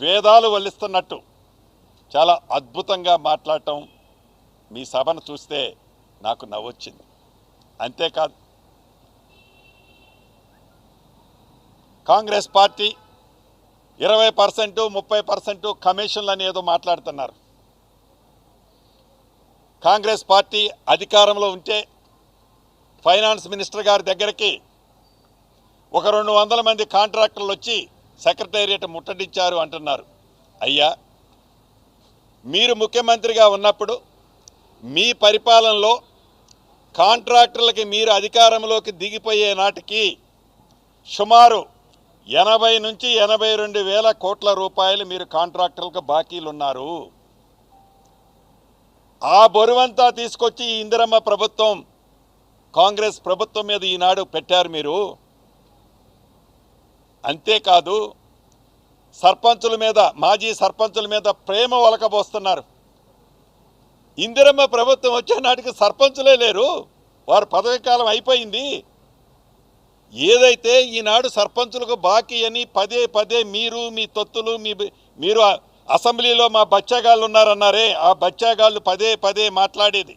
వేదాలు వల్లిస్తున్నట్టు చాలా అద్భుతంగా మాట్లాడటం మీ సభను చూస్తే నాకు నవ్వొచ్చింది. అంతేకాదు కాంగ్రెస్ పార్టీ ఇరవై పర్సెంటు ముప్పై పర్సెంటు కమిషన్లు అనేదో ఏదో మాట్లాడుతున్నారు. కాంగ్రెస్ పార్టీ అధికారంలో ఉంటే ఫైనాన్స్ మినిస్టర్ గారి దగ్గరికి ఒక రెండు వందల మంది కాంట్రాక్టర్లు వచ్చి సెక్రటేరియట్ ముట్టడించారు అంటున్నారు. అయ్యా మీరు ముఖ్యమంత్రిగా ఉన్నప్పుడు మీ పరిపాలనలో కాంట్రాక్టర్లకి మీరు అధికారంలోకి దిగిపోయే నాటికి సుమారు ఎనభై నుంచి ఎనభై రెండు వేల కోట్ల రూపాయలు మీరు కాంట్రాక్టర్లకు బాకీలు ఉన్నారు ఆ బరువంతా తీసుకొచ్చి ఈ ఇందిరమ్మ ప్రభుత్వం కాంగ్రెస్ ప్రభుత్వం మీద ఈనాడు పెట్టారు మీరు. అంతేకాదు సర్పంచుల మీద మాజీ సర్పంచుల మీద ప్రేమ వలకబోస్తున్నారు. ఇందిరమ్మ ప్రభుత్వం వచ్చే నాటికి సర్పంచులే లేరు. వారు పదవి కాలం అయిపోయింది. ఏదైతే ఈనాడు సర్పంచులకు బాకీ అని పదే పదే మీరు మీ తొత్తులు మీ మీరు అసెంబ్లీలో మా బచ్చాగాళ్ళు ఉన్నారన్నారే ఆ బచ్చాగాళ్ళు పదే పదే మాట్లాడేది.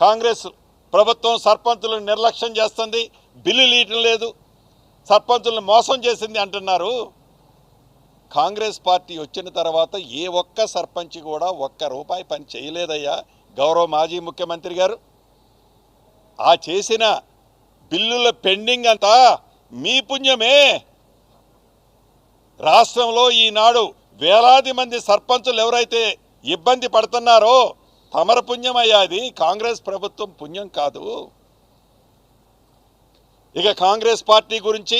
కాంగ్రెస్ ప్రభుత్వం సర్పంచులను నిర్లక్ష్యం చేస్తుంది. బిల్లులు ఇయటం లేదు. సర్పంచులను మోసం చేసింది అంటున్నారు. కాంగ్రెస్ పార్టీ వచ్చిన తర్వాత ఏ ఒక్క సర్పంచ్ కూడా ఒక్క రూపాయి పని చేయలేదయ్యా. గౌరవ మాజీ ముఖ్యమంత్రి గారు ఆ చేసిన బిల్లుల పెండింగ్ అంతా మీ పుణ్యమే. రాష్ట్రంలో ఈనాడు వేలాది మంది సర్పంచులు ఎవరైతే ఇబ్బంది పడుతున్నారో తమర పుణ్యమయ్యాది కాంగ్రెస్ ప్రభుత్వం పుణ్యం కాదు. ఇక కాంగ్రెస్ పార్టీ గురించి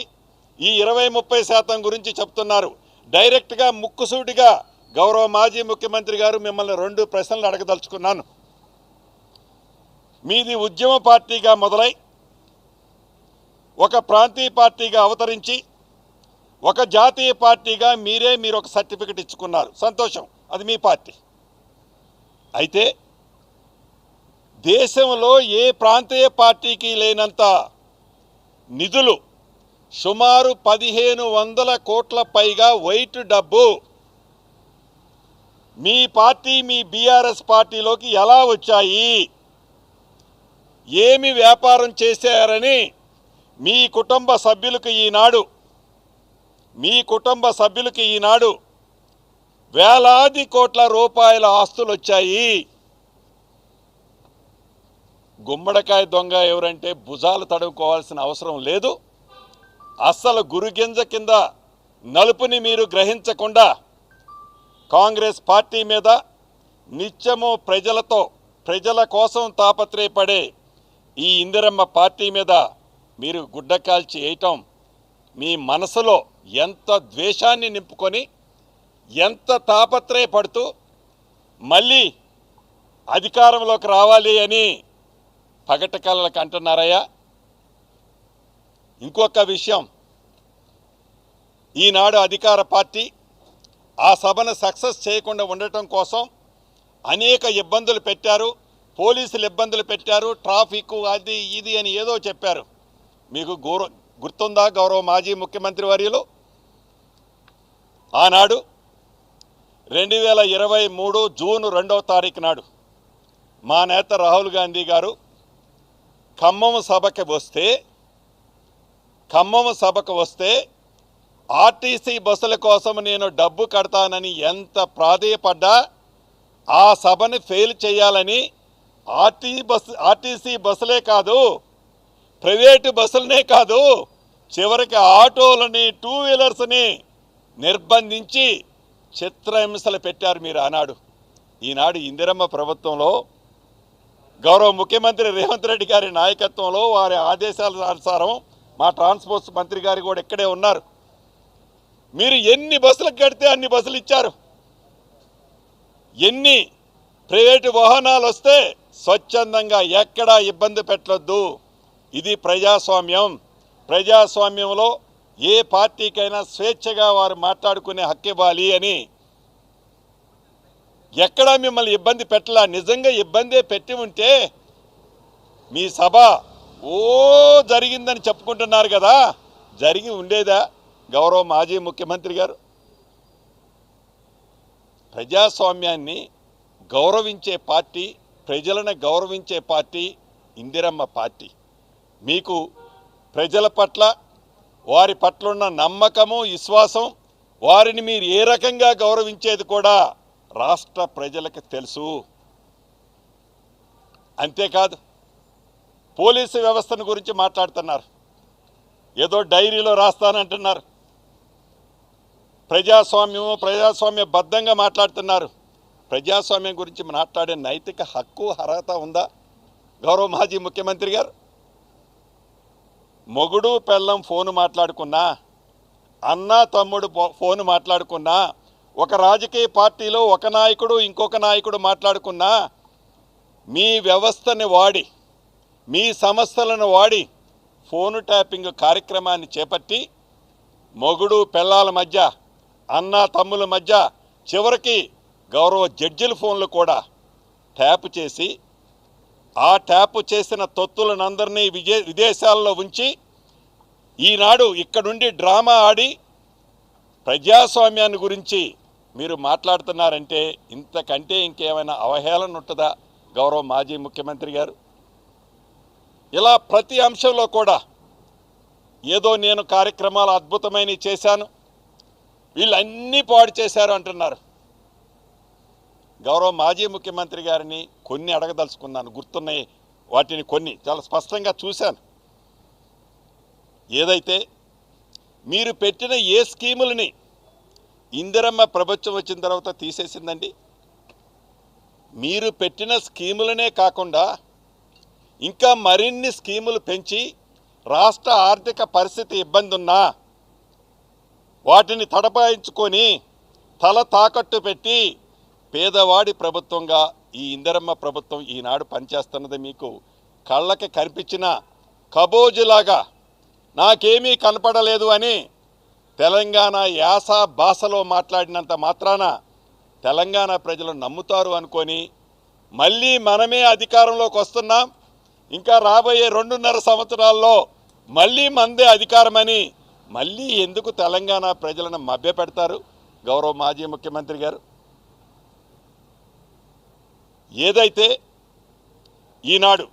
ఈ ఇరవై ముప్పై శాతం గురించి చెప్తున్నారు. డైరెక్ట్గా ముక్కుసూటిగా గౌరవ మాజీ ముఖ్యమంత్రి గారు మిమ్మల్ని రెండు ప్రశ్నలు అడగదలుచుకున్నాను. మీది ఉద్యమ పార్టీగా మొదలై ఒక ప్రాంతీయ పార్టీగా అవతరించి ఒక జాతీయ పార్టీగా మీరే మీరు ఒక సర్టిఫికెట్ ఇచ్చుకున్నారు. సంతోషం. అది మీ పార్టీ. అయితే దేశంలో ఏ ప్రాంతీయ పార్టీకి లేనంత నిధులు. సుమారు పదిహేను వందల కోట్ల పైగా వైట్ డబ్బు. మీ పార్టీ మీ బీఆర్ఎస్ పార్టీలోకి ఎలా వచ్చాయి? ఏమి వ్యాపారం చేశారని మీ కుటుంబ సభ్యులకు ఈనాడు మీ కుటుంబ సభ్యులకి ఈనాడు వేలాది కోట్ల రూపాయల ఆస్తులు వచ్చాయి గుమ్మడికాయ దొంగ ఎవరంటే భుజాలు తడుముకోవాల్సిన అవసరం లేదు. అస్సలు గురుగింజ కింద నలుపుని మీరు గ్రహించకుండా కాంగ్రెస్ పార్టీ మీద నిత్యము ప్రజలతో ప్రజల కోసం తాపత్రయపడే ఈ ఇందిరమ్మ పార్టీ మీద మీరు గుడ్డ కాల్చి వేయటం మీ మనసులో ఎంత ద్వేషాన్ని నింపుకొని ఎంత తాపత్రయపడుతూ మళ్ళీ అధికారంలోకి రావాలి అని పగట కళ్ళకు అంటున్నారయ్యా ఇంకొక విషయం. ఈనాడు అధికార పార్టీ ఆ సభను సక్సెస్ చేయకుండా ఉండటం కోసం అనేక ఇబ్బందులు పెట్టారు. పోలీసులు ఇబ్బందులు పెట్టారు. ట్రాఫిక్ అది ఇది అని ఏదో చెప్పారు. మీకు గౌరవ గుర్తుందా గౌరవ మాజీ ముఖ్యమంత్రి వర్యులు? ఆనాడు రెండు వేల ఇరవై మూడు జూన్ రెండవ తారీఖు నాడు మా నేత రాహుల్ గాంధీ గారు ఖమ్మం సభకి వస్తే ఖమ్మం సభకు వస్తే ఆర్టీసీ బస్సుల కోసం నేను డబ్బు కడతానని ఎంత ప్రాధేయపడ్డా ఆ సభని ఫెయిల్ చేయాలని ఆర్టీ బస్ ఆర్టీసీ బస్సులే కాదు ప్రైవేటు బస్సులనే కాదు చివరికి ఆటోలని టూ వీలర్స్ని నిర్బంధించి చిత్రహింసలు పెట్టారు మీరు ఆనాడు. ఈనాడు ఇందిరమ్మ ప్రభుత్వంలో గౌరవ ముఖ్యమంత్రి రేవంత్ రెడ్డి గారి నాయకత్వంలో వారి ఆదేశాల అనుసారం మా ట్రాన్స్పోర్ట్ మంత్రి గారు కూడా ఇక్కడే ఉన్నారు. మీరు ఎన్ని బస్సులకు కడితే అన్ని బస్సులు ఇచ్చారు? ఎన్ని ప్రైవేటు వాహనాలు వస్తే స్వచ్ఛందంగా ఎక్కడా ఇబ్బంది పెట్టొద్దు. ఇది ప్రజాస్వామ్యం. ప్రజాస్వామ్యంలో ఏ పార్టీకైనా స్వేచ్ఛగా వారు మాట్లాడుకునే హక్కు ఇవ్వాలి అని ఎక్కడా మిమ్మల్ని ఇబ్బంది పెట్టలా. నిజంగా ఇబ్బందే పెట్టి ఉంటే మీ సభ ఓ జరిగిందని చెప్పుకుంటున్నారు కదా. జరిగి ఉండేదా? గౌరవ మాజీ ముఖ్యమంత్రి గారు ప్రజాస్వామ్యాన్ని గౌరవించే పార్టీ ప్రజలను గౌరవించే పార్టీ ఇందిరమ్మ పార్టీ. మీకు ప్రజల పట్ల వారి పట్ల ఉన్న నమ్మకము విశ్వాసం వారిని మీరు ఏ రకంగా గౌరవించేది కూడా రాష్ట్ర ప్రజలకు తెలుసు. అంతేకాదు పోలీసు వ్యవస్థను గురించి మాట్లాడుతున్నారు. ఏదో డైరీలో రాస్తానంటున్నారు. ప్రజాస్వామ్యము ప్రజాస్వామ్య బద్ధంగా మాట్లాడుతున్నారు. ప్రజాస్వామ్యం గురించి మాట్లాడే నైతిక హక్కు అర్హత ఉందా? గౌరవ మాజీ ముఖ్యమంత్రి గారు మొగుడు పెళ్ళం ఫోను మాట్లాడుకున్నా అన్న తమ్ముడు ఫోను మాట్లాడుకున్నా ఒక రాజకీయ పార్టీలో ఒక నాయకుడు ఇంకొక నాయకుడు మాట్లాడుకున్నా మీ వ్యవస్థని వాడి మీ సంస్థలను వాడి ఫోను ట్యాపింగ్ కార్యక్రమాన్ని చేపట్టి మొగుడు పెళ్ళాల మధ్య అన్న తమ్ముల మధ్య చివరికి గౌరవ జడ్జిల ఫోన్లు కూడా ట్యాప్ చేసి ఆ ట్యాప్ చేసిన తొత్తులనందరినీ విజే విదేశాల్లో ఉంచి ఈనాడు ఇక్కడుండి డ్రామా ఆడి ప్రజాస్వామ్యాన్ని గురించి మీరు మాట్లాడుతున్నారంటే ఇంతకంటే ఇంకేమైనా అవహేళన ఉంటుందా? గౌరవ మాజీ ముఖ్యమంత్రి గారు. ఇలా ప్రతి అంశంలో కూడా ఏదో నేను కార్యక్రమాలు అద్భుతమైనవి చేశాను. వీళ్ళన్నీ పాడు చేశారు అంటున్నారు. గౌరవ మాజీ ముఖ్యమంత్రి గారిని కొన్ని అడగదలుచుకున్నాను. గుర్తున్నాయి వాటిని కొన్ని. చాలా స్పష్టంగా చూశాను. ఏదైతే మీరు పెట్టిన ఏ స్కీములని ఇందిరమ్మ ప్రభుత్వం వచ్చిన తర్వాత తీసేసిందండి. మీరు పెట్టిన స్కీములనే కాకుండా ఇంకా మరిన్ని స్కీములు పెంచి రాష్ట్ర ఆర్థిక పరిస్థితి ఇబ్బంది ఉన్నా వాటిని తడపాయించుకొని తల తాకట్టు పెట్టి పేదవాడి ప్రభుత్వంగా ఈ ఇందిరమ్మ ప్రభుత్వం ఈనాడు పనిచేస్తున్నది మీకు కళ్ళకి కనిపించిన కబోజులాగా నాకేమీ కనపడలేదు అని తెలంగాణ యాస భాషలో మాట్లాడినంత మాత్రాన తెలంగాణ ప్రజలు నమ్ముతారు అనుకొని మళ్ళీ మనమే అధికారంలోకి వస్తున్నాం. ఇంకా రాబోయే రెండున్నర సంవత్సరాల్లో మళ్ళీ మందే అధికారమని మళ్ళీ ఎందుకు తెలంగాణ ప్రజలను మభ్యపెడతారు? గౌరవ మాజీ ముఖ్యమంత్రి గారు ఏదైతే ఈనాడు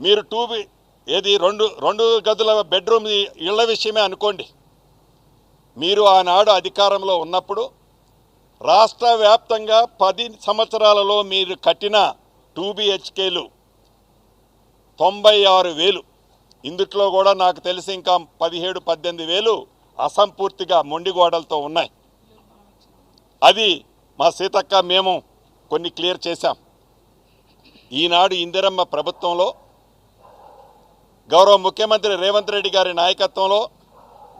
మీరు టూ బి- ఏది రెండు రెండు గదుల బెడ్రూమ్ ఇళ్ళ విషయమే అనుకోండి. మీరు ఆనాడు అధికారంలో ఉన్నప్పుడు రాష్ట్ర వ్యాప్తంగా పది సంవత్సరాలలో మీరు కట్టిన టూ బిహెచ్కేలు తొంభై ఆరు వేలు. ఇందుట్లో కూడా నాకు తెలిసి ఇంకా పదిహేడు పద్దెనిమిది వేలు అసంపూర్తిగా మొండిగోడలతో ఉన్నాయి. అది మా సీతక్క మేము కొన్ని క్లియర్ చేశాం. ఈనాడు ఇందిరమ్మ ప్రభుత్వంలో గౌరవ ముఖ్యమంత్రి రేవంత్ రెడ్డి గారి నాయకత్వంలో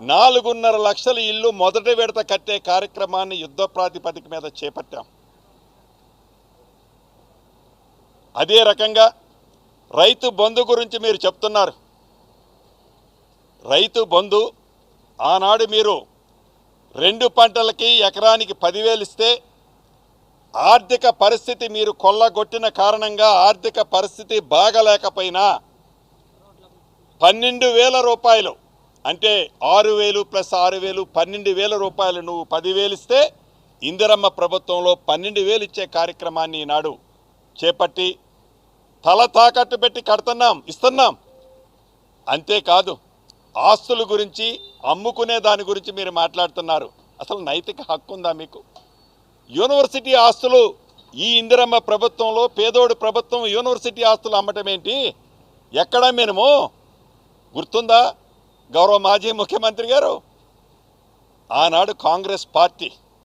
నాలుగున్నర లక్షల ఇల్లు మొదటి విడత కట్టే కార్యక్రమాన్ని యుద్ధ ప్రాతిపదిక మీద చేపట్టాం. అదే రకంగా రైతు బంధు గురించి మీరు చెప్తున్నారు. రైతు బంధు ఆనాడు మీరు రెండు పంటలకి ఎకరానికి పదివేలు ఇస్తే ఆర్థిక పరిస్థితి మీరు కొల్లగొట్టిన కారణంగా ఆర్థిక పరిస్థితి బాగలేకపోయినా పన్నెండు వేల రూపాయలు అంటే ఆరు వేలు ప్లస్ ఆరు వేలు పన్నెండు వేల రూపాయలు నువ్వు పదివేలు ఇస్తే ఇందిరమ్మ ప్రభుత్వంలో పన్నెండు వేలు ఇచ్చే కార్యక్రమాన్ని ఈనాడు చేపట్టి తల తాకట్టు పెట్టి కడుతున్నాం ఇస్తున్నాం. అంతేకాదు ఆస్తుల గురించి అమ్ముకునే దాని గురించి మీరు మాట్లాడుతున్నారు. అసలు నైతిక హక్కు ఉందా మీకు? యూనివర్సిటీ ఆస్తులు ఈ ఇందిరమ్మ ప్రభుత్వంలో పేదోడు ప్రభుత్వం యూనివర్సిటీ ఆస్తులు అమ్మటం ఏంటి ఎక్కడ మేము గుర్తుందా? గౌరవ మాజీ ముఖ్యమంత్రి గారు ఆనాడు కాంగ్రెస్ పార్టీ